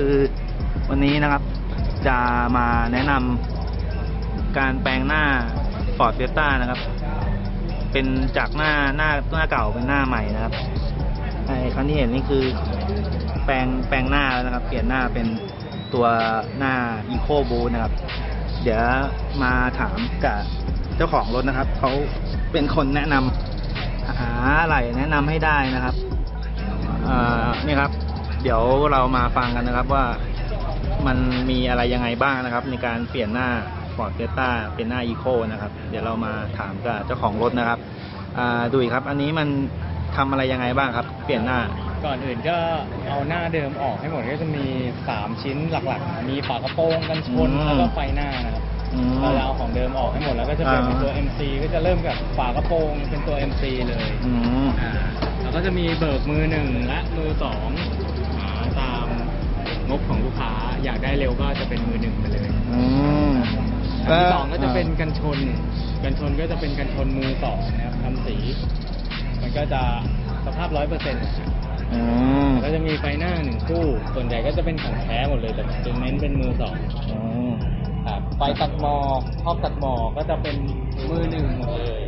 คือวันนี้นะครับ จะมาแนะนำการแปลงหน้า Ford Fiesta นะครับ เป็นจากหน้าหน้าหน้าเก่าเป็นหน้าใหม่นะครับไอ้คันที่เห็นนี่คือ แปลงแปลงหน้าแล้วนะครับ เปลี่ยนหน้าเป็นตัวหน้า Eco Boost นะครับ เดี๋ยวมาถามกับเจ้าของรถนะครับเขาเป็นคนแนะนำหาอะไรแนะนำให้ได้นะครับอ่อนี่ครับ เดี๋ยวเรามาฟังกันนะครับว่ามันมีอะไรยังไงบ้างนะครับ ในการเปลี่ยนหน้า Ford Fiesta เป็นหน้า Eco นะครับ เดี๋ยวเรามาถามกับเจ้าของรถนะครับอ่าดุยครับ อันนี้มันทำอะไรยังไงบ้างครับ เปลี่ยนหน้าก่อนอื่นก็เอาหน้าเดิมออกให้หมดก็จะมี 3 ชิ้นหลักๆ มีฝากระโปรงกันชนอืมแล้วก็ไฟหน้านะครับอืมเราจะเอาของเดิมออกให้หมดแล้วก็จะเป็นอ่าตัว MC ก็จะเริ่มกับฝากระโปรงเป็นตัว MC เลยอืมอ่าแล้วก็จะมีเบิกมือหนึ่งและมือสองอ่าตาม งบของลูกค้าอยากได้เร็วก็จะเป็นมือหนึ่งไปเลยอืมอันที่สองก็จะเป็นกันชน กันชนก็จะเป็นกันชนมือสองนะครับทำสี มันก็จะสภาพร้อยเปอร์เซ็นต์อืมก็จะมีไฟหน้าหนึ่งคู่ ส่วนใหญ่ก็จะเป็นของแท้หมดเลยแต่จะเน้นเป็นมือสองอืมครับไฟตัดหมอกครอบตัดหมอกก็จะเป็นมือหนึ่งหมดเลย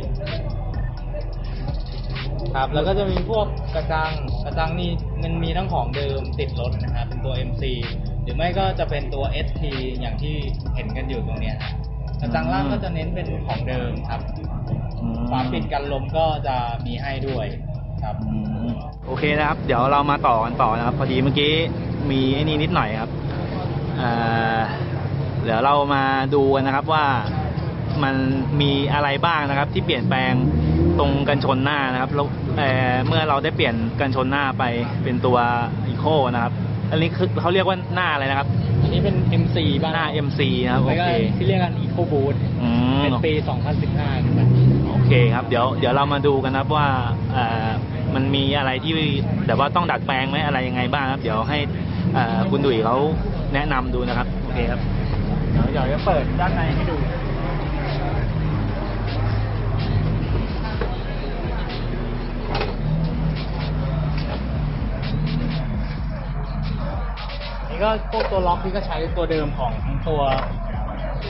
ครับ แล้วก็จะมีพวกกระจัง กระจังนี่มันมีทั้งของเดิมติดรถนะครับเป็นตัว MC หรือไม่ก็จะเป็นตัว ST อย่างที่เห็นกันอยู่ตรงเนี้ยครับกระจังล่างก็จะเน้นเป็นของเดิมครับอืม ฝาปิดกันลมก็จะมีให้ด้วยครับอืมโอเคนะครับ เดี๋ยวเรามาต่อกันต่อนะครับ พอดีเมื่อกี้มีไอ้นี่นิดหน่อยครับเอ่อเดี๋ยวเรามาดูกันนะครับว่า มันมีอะไรบ้างนะครับ ที่เปลี่ยนแปลงตรงกันชนหน้านะครับแล้วเอ่อเมื่อเราได้เปลี่ยนกันชนหน้าไปเป็นตัวอีโคนะครับอันนี้คือเขาเรียกว่าหน้าอะไรนะครับ อันนี้เป็น MC บ้านหน้า MC นะครับโอแล้วก็เคที่เรียกกัน Eco Boost อืมเป็นปี 2015ครับโอเคครับเดี๋ยวเดี๋ยวเรามาดูกันนะครับว่าเอ่อมันมีอะไรที่แบบว่าต้องดัดแปลงไหมอะไรยังไงบ้างครับ เดี๋ยวให้เอ่อคุณดุยเขาแนะนำดูนะครับ โอเคครับ เดี๋ยวเดี๋ยวจะเปิดด้านในให้ดู ก็พวกตัวล็อกที่ก็ใช้ตัวเดิมของตัว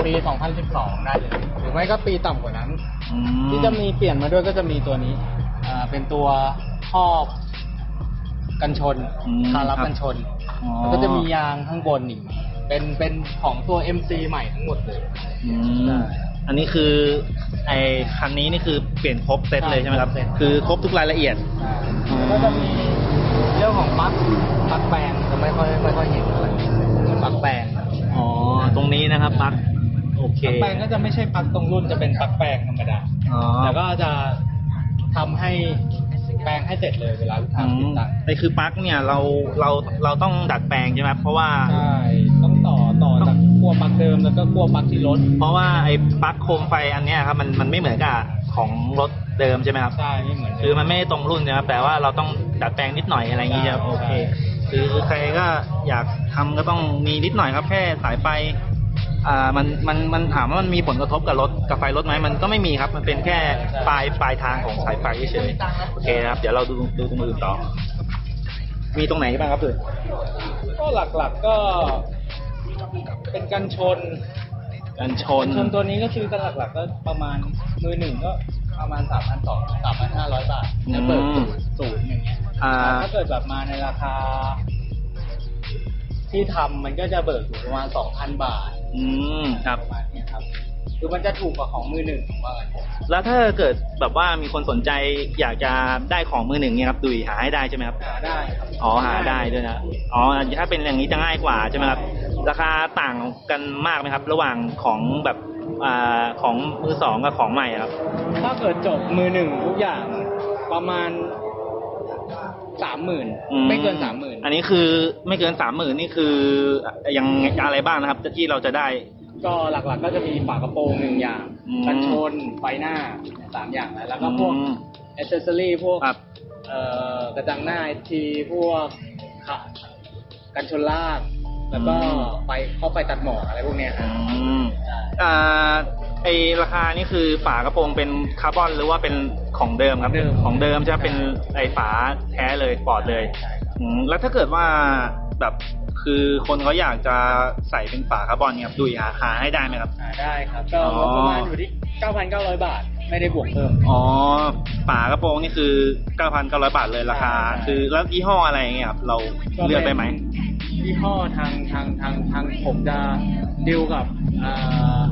ปี 2012 ได้เลย หรือไม่ก็ปีต่ำกว่านั้น อืที่จะมีเปลี่ยนมาด้วยก็จะมีตัวนี้อ่าเป็นตัวครอบกันชนอืมคารับครับกันชน อ๋อ แล้วก็จะมียางข้างบนอีกเป็นเป็นของตัว MC ใหม่ทั้งหมดเลย อืใช่มอันนี้คือไอคันนี้นี่คือเปลี่ยนครบเซตเลยใช่ไหมครับ ใช่ครบเซต คือครบทุกรายละเอียดอืมแล้วก็จะมีเรื่องของปลั๊กปลั๊กแปลงจะไม่ค่อยไม่ค่อยเห็นอะไรปลั๊กแปลงอ๋อ ตรงนี้นะครับปลั๊กโอเคปลั๊กแปลงก็จะไม่ใช่ปลั๊กตรงรุ่นจะเป็นปลั๊กแปลงธรรมดาอ๋อแต่ก็จะทำให้แปลงให้เสร็จเลยเวลาลูกค้าอืติดมตั้งไอคือปลั๊กเนี่ยเราเราเราต้องดัดแปลงใช่ไหมเพราะว่าใช่ต้องต่อต่อจากขั้วปลั๊กเดิมแล้วก็ขั้วปลั๊กที่รถเพราะว่าไอ้ปลั๊กโคมไฟอันเนี้ยครับมันมันไม่เหมือนกับของรถ เดิมใช่ไหมครับใช่ไม่เหมือนเดิคือมันไม่ได้ตรงรุ่นนะครับแต่ว่าเราต้องดัดแปลงนิดหน่อยอะไรอย่างงี้ใช่ครับโอเคใช่คือใครก็อยากทำก็ต้องมีนิดหน่อยครับ แค่สายไฟอ่ามันมันมันถามว่ามันมีผลกระทบกับรถกับไฟรถไหมมันก็ไม่มีครับ มันเป็นแค่ปลายปลายทางของสายไฟเฉยๆโอเคนะครับ เดี๋ยวเราดูดูตรงอื่นต่อ มีตรงไหนบ้างครับเพื่อนก็หลักๆก็เป็นกันชน กันชกันนชนตัวนี้ก็คือกันหลักๆก็ประมาณมือหนึ่งก็ ประมาณสามพันสองสามพันห้าร้อยบาทจะเปิดศูนย์ศูนย์อย่างเงี้ยอ่า ถ้าเกิดแบบมาในราคา ที่ทำมันก็จะเบิกอยู่ประมาณสองพันบาทอืมครับ ประมาณเนี้ยครับ คือมันจะถูกกว่าของมือหนึ่งผมว่างั้นแล้วถ้าเกิดแบบว่ามีคนสนใจอยากจะได้ของมือหนึ่งเนี่ยครับดุยหาให้ได้ใช่ไหมครับ หาได้ครับอ๋อหาได้ด้วยนะอ๋อถ้าเป็นอย่างนี้จะง่ายกว่าใช่ไหมครับ ราคาต่างกันมากไหมครับ ระหว่างของแบบอ่า ของมือสองกับของใหม่ครับ ถ้าเกิดจบมือหนึ่งทุกอย่างประมาณสามหมื่นอืไม่เกินสามหมื่นอันนี้คือไม่เกินสามหมื่นนี่คือยังอะไรบ้างนะครับที่เราจะได้ ก็หลักๆก็จะมีฝากระโปรงหนึ่งอย่างอืมกันชนไฟหน้าสามอย่างแล้วแล้วก็พวกอืมอ c เซสซอรี่พวกครับเอ่อกระจังหน้าทีพวกขากันชนล่าง แล้วก็อืมไฟเข้าไฟตัดหมอกอะไรพวกเนี้ยคอืรับมอ่าไอราคานี่คือฝากระโปรงเป็นคาร์บอนหรือว่าเป็นของเดิมครับของเดิมจะเป็นไอฝาแท้เลยปลอดเลยใช่ครับอืมแล้วถ้าเกิดว่าแบบคือคนเขาอยากจะใส่เป็นฝาคาร์บอนเนี่ยครับดุยหาหาให้ได้ไหมครับหาได้ครับ ก็อ๋องบประมาณอยู่ที่ 9,900 บาท ไม่ได้บวกเพิ่ม อ๋อฝากระโปรงนี่คือ 9,900 บาทเลยราคา ใช่ คือแล้วยี่ห้ออะไรอย่างเงี้ยครับเราเลือกได้ไหม ยี่ห้อทางทางทางทางผมจะดิวกับอ่า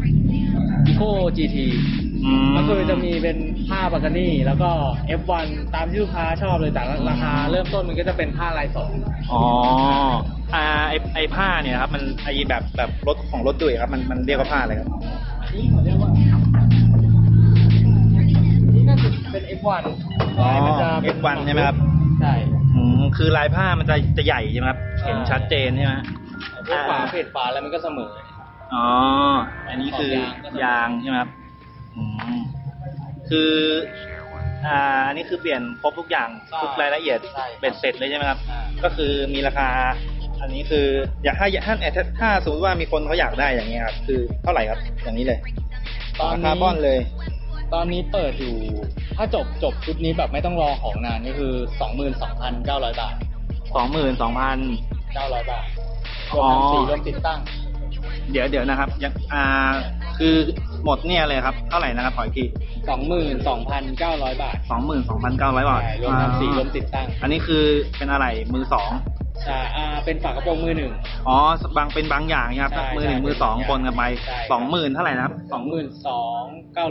อีโค GT อืมก็คือจะมีเป็นผ้าบากานี่แล้วก็ F1 ตามที่ลูกค้าชอบเลยแต่ราคาเริ่มต้นมันก็จะเป็นผ้าลายสองอ๋ออ่าไอไอผ้าเนี่ยครับมันไอแบบแบบรถของรถดุยครับมันมันเรียกว่าผ้าอะไรครับอันนี้เขาเรียกว่านี่น่าจะเป็น F1 อ๋อลายมันจะเป็น F1 ใช่ไหมครับใช่ อืมคือลายผ้ามันจะจะใหญ่ใช่ไหมครับ เห็นชัดเจนใช่ไหมพวกฝาเพจฝาแล้วมันก็เสมอ อ๋อ อันนี้คือยางใช่ไหมครับอืมคือ อ่า อันนี้คือเปลี่ยนครบทุกอย่างใช่ทุกรายละเอียดใช่ เบ็ดเสร็จเลยใช่ไหมครับอ่าก็คือมีราคา อันนี้คืออยากถ้าถ้าถ้าถ้าสมมติว่ามีคนเขาอยากได้อย่างเงี้ยครับ คือเท่าไหร่ครับ อย่างนี้เลยตอนรานี้คาร์บอนเลย ตอนนี้เปิดอยู่ ถ้าจบจบชุดนี้แบบไม่ต้องรอของนานก็คือ22,900บาทสองหมื่นสองพัน900บาทรอ๋วอมทั้งสีรวมติดตั้ง เดี๋ยวเดี๋ยวนะครับยังอ่าคือหมดเนี่ยเลยครับเท่าไหร่นะครับขออีกที22,900บาทสองหมื่นสองพันเก้าร้อยบาทใช่รวมทั้งสีรวมติดตั้ง อันนี้คือเป็นอะไรมือสองใช่ อ่าเป็นฝากระโปรงมือหนึ่ง อ๋อบางเป็นบางอย่างนะครับ ใช่มือหนึ่งใช่มือสองเป็นคนกันไปใช่ สองหมื่นเท่าไหร่นะครับ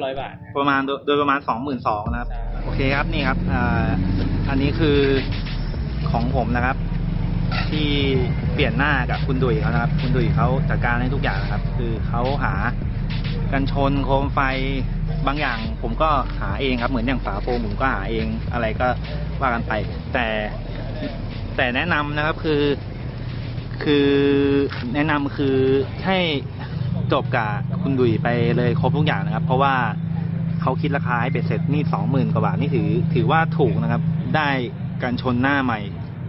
22,900บาทประมาณโดยโดยประมาณสองหมื่นสองนะครับ ใช่โอเคครับนี่ครับอ่าอันนี้คือของผมนะครับ ที่เปลี่ยนหน้ากับคุณดุยเขานะครับ คุณดุยเขาจัดการให้ทุกอย่างนะครับ คือเขาหากันชนโคมไฟบางอย่าง ผมก็หาเองครับ เหมือนอย่างฝาโฟมผมก็หาเองอะไรก็ว่ากันไป แต่ แต่แนะนำนะครับคือ คือแนะนำคือให้จบกับคุณดุยไปเลยครบทุกอย่างนะครับ เพราะว่าเขาคิดราคาให้เบ็ดเสร็จนี่สองหมื่นกว่าบาทนี่ถือ ถือว่าถูกนะครับ ได้การชนหน้าใหม่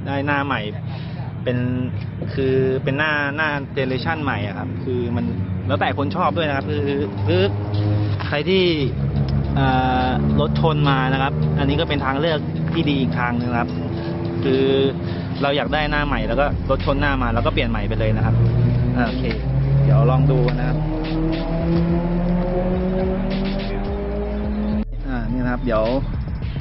ได้หน้าใหม่ เป็นคือเป็นหน้าหน้าเจเนเรชันใหม่อะครับ คือมันแล้วแต่คนชอบด้วยนะครับ คือคือใครที่รถชนมานะครับ อันนี้ก็เป็นทางเลือกที่ดีอีกทางนึงนะครับ คือเราอยากได้หน้าใหม่แล้วก็รถชนหน้ามาแล้วก็เปลี่ยนใหม่ไปเลยนะครับอ่าโอเค เดี๋ยวลองดูนะครับอ่านี่นะครับ เดี๋ยว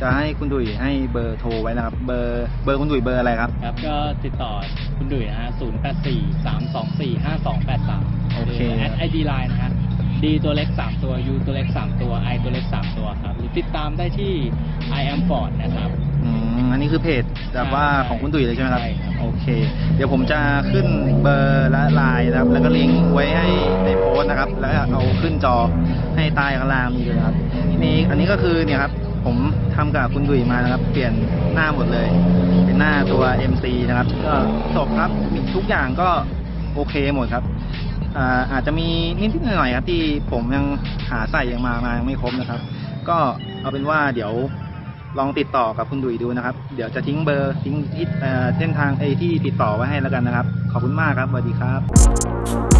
จะให้คุณดุยให้เบอร์โทรไว้นะครับ เบอร์เบอร์คุณดุยเบอร์อะไรครับครับ ก็ติดต่อคุณดุยนะฮะ084 324 5283โอเคแอดไอดีไลน์นะฮะ D ตัวเล็ก 3 ตัว U ตัวเล็ก 3 ตัว I ตัวเล็ก 3 ตัวครับ หรือติดตามได้ที่ I am Ford นะครับ อืมอันนี้คือเพจแบบว่าใช่ของคุณดุยเลยใช่ไหมครับ ใช่ครับ โอเค เดี๋ยวผมจะขึ้นเบอร์และไลน์นะครับ แล้วก็ลิงก์ไว้ให้ในโพสต์นะครับ แล้วเอาขึ้นจอให้ใต้ข้างล่างนี้เลยนะครับ นี่อันนี้ก็คือเนี่ยครับ ผมทำกับคุณดุยมานะครับ เปลี่ยนหน้าหมดเลย เป็นหน้าตัว MC นะครับ ก็จบครับมีทุกอย่างก็โอเคหมดครับ อ่าอาจจะมีนิดๆหน่อยๆครับที่ผมยังหาใส่ยังมามายังไม่ครบนะครับ ก็เอาเป็นว่าเดี๋ยว ลองติดต่อกับคุณดุยดูนะครับ เดี๋ยวจะทิ้งเบอร์ทิ้งที่เส้นทางไอที่ติดต่อไว้ให้แล้วกันนะครับ ขอบคุณมากครับสวัสดีครับ